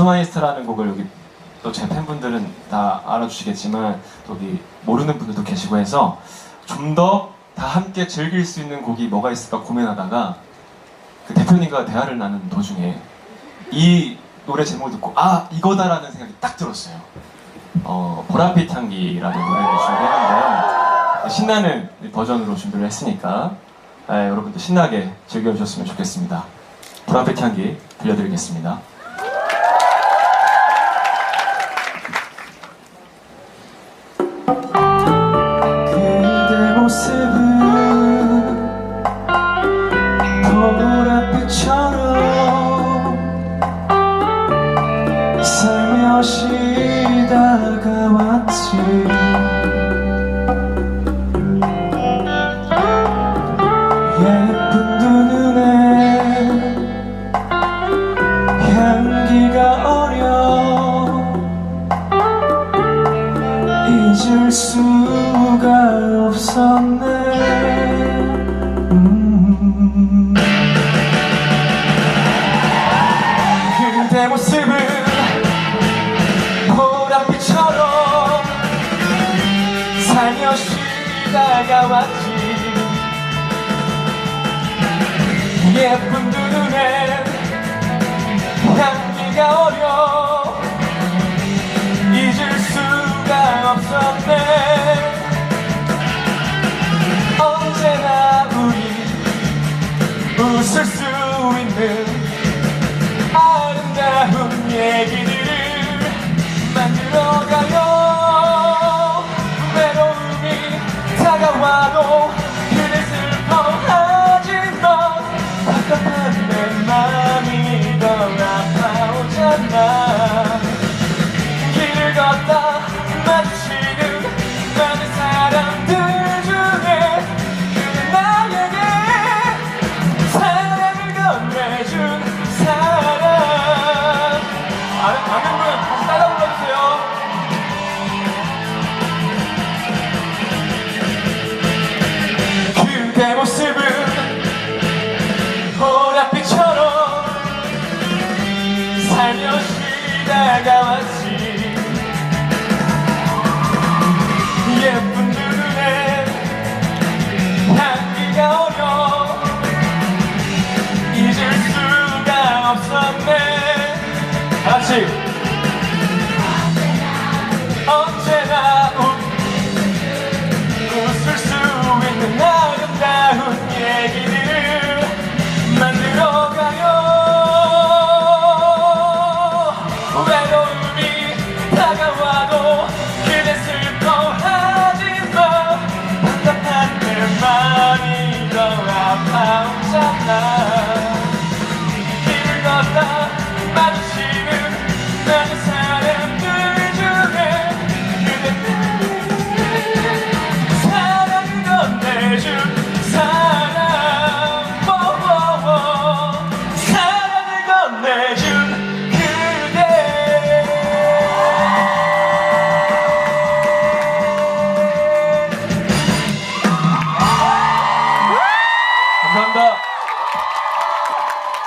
오토마이스트라는 곡을 여기 또 제 팬분들은 다 알아주시겠지만 또 여기 모르는 분들도 계시고 해서 좀 더 다 함께 즐길 수 있는 곡이 뭐가 있을까 고민하다가 그 대표님과 대화를 나누는 도중에 이 노래 제목을 듣고 아 이거다라는 생각이 딱 들었어요. 어 보랏빛 향기라는 노래를 준비했는데요. 신나는 버전으로 준비를 했으니까 아, 여러분들 신나게 즐겨주셨으면 좋겠습니다. 보랏빛 향기 들려드리겠습니다. 잊을 수가 없었네 음. 그대 모습은 보랏빛처럼 살며시 다가왔지 예쁜 두 눈에 향기가 어려 다 다가왔지. 예쁜 두 눈에 향기가 오려. 잊을 수가 없었네. 같이 언제 맘이 더